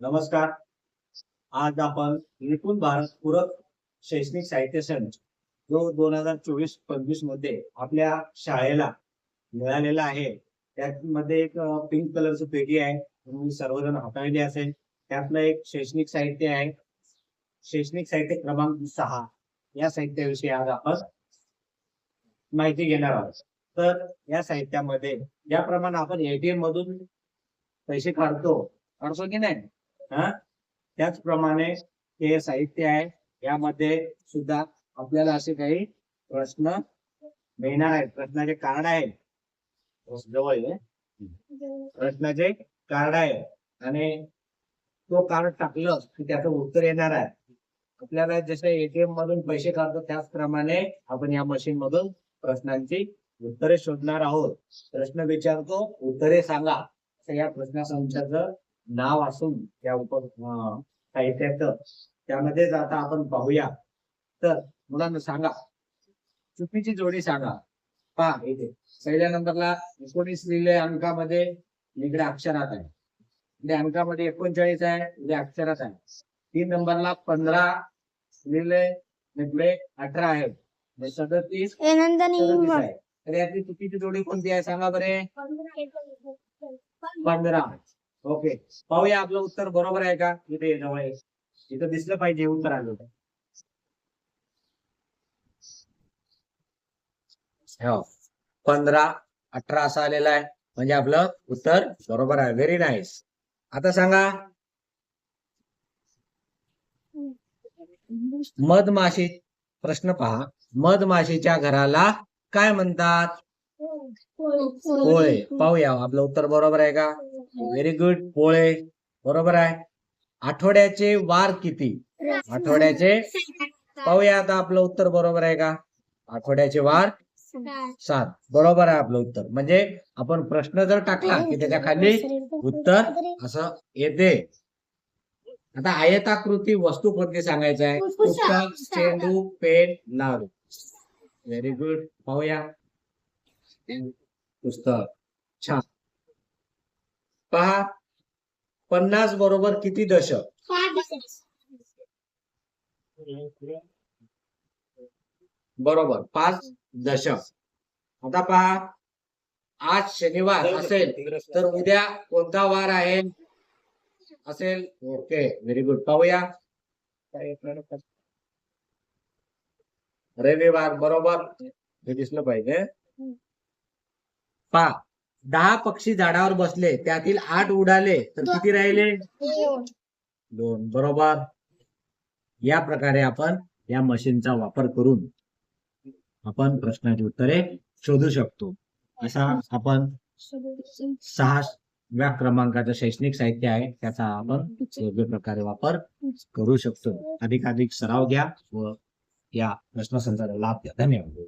नमस्कार. आज आपण निपुण भारत पूरक शैक्षणिक साहित्य संच जो दोन हजार चोवीस पंचवीसमध्ये आपल्या शाळेला मिळालेला आहे. त्यामध्ये एक पिंक कलरची पेटी आहे. तुम्ही सर्वजण हाताळली असेल. त्यातलं एक शैक्षणिक साहित्य आहे. शैक्षणिक साहित्य क्रमांक सहा. या साहित्याविषयी आज आपण माहिती घेणार आहोत. तर या साहित्यामध्ये ज्याप्रमाणे आपण एटीएम मधून पैसे काढतो काढतो की नाही? हा? त्याचप्रमाणे हे साहित्य आहे. यामध्ये सुद्धा आपल्याला असे काही प्रश्न मिळणार आहेत. प्रश्नाचे कार्ड आहे. जवळ आहे. प्रश्नाचे कार्ड आहे. आणि तो कार्ड टाकलं की त्याचं उत्तर येणार आहे. आपल्याला जसे एटीएम मधून पैसे काढतो त्याचप्रमाणे आपण या मशीन मधून प्रश्नांची उत्तरे शोधणार आहोत. प्रश्न विचारतो उत्तरे सांगा. या या प्रश्नसंचाचं नाव असून त्या उप साहित्याचं. त्यामध्येच आता आपण पाहूया. तर मुलांना सांगा. चुकीची जोडी सांगा. पहा इथे. पहिल्या नंबरला एकोणीस लिहिले अंकामध्ये इकडे अक्षरात आहे. इकडे अंकामध्ये एकोणचाळीस आहे इकडे अक्षरात आहे. तीन नंबरला पंधरा लिहिले इकडे अठरा आहे. सदतीस सदतीस आहे. तर यातली चुकीची जोडी कोणती आहे? सांगा बरे. पंधरा. ओके पाहूया आपलं उत्तर बरोबर आहे का? इथे जवळ. इथं दिसलं पाहिजे उत्तर आलं. हो. पंधरा अठरा असं आलेलं आहे. म्हणजे आपलं उत्तर बरोबर आहे. व्हेरी नाईस आता सांगा. मधमाशी प्रश्न पहा. मधमाशीच्या घराला काय म्हणतात? पोळे पाहूया. आपलं उत्तर बरोबर आहे का? व्हेरी गुड पोळे. बरोबर आहे. आठवड्याचे वार किती? आठवड्याचे? पाहूया आता आपलं उत्तर बरोबर आहे का? आठवड्याचे वार सात. बरोबर आहे आपलं उत्तर. म्हणजे आपण प्रश्न जर टाकला की त्याच्याखाली उत्तर असं येते. आता आयताकृती वस्तू कोणती सांगायचं आहे. पुस्तक चेंडू पेन नारू. व्हेरी गुड पाहूया. पुस्तक. छान. पहा. पन्नास बरोबर किती दशक? बरोबर. पाच दशक. आता पहा. आज शनिवार असेल तर उद्या कोणता वार आहे? असेल? ओके व्हेरी गुड पाहूया. रविवार बरोबर. हे दिसलं पाहिजे. पहा. दहा पक्षी झाडावर बसले त्यातील आठ उडाले तर किती राहिले? दोन. बरोबर? या प्रकारे आपण या मशीनचा वापर करून आपण प्रश्नाची उत्तरे शोधू शकतो. असा आपण सहाव्या क्रमांकाचं शैक्षणिक साहित्य आहे त्याचा आपण योग्य प्रकारे वापर करू शकतो. अधिकाधिक सराव घ्या व या प्रश्नसंचाचा लाभ घ्या. धन्यवाद.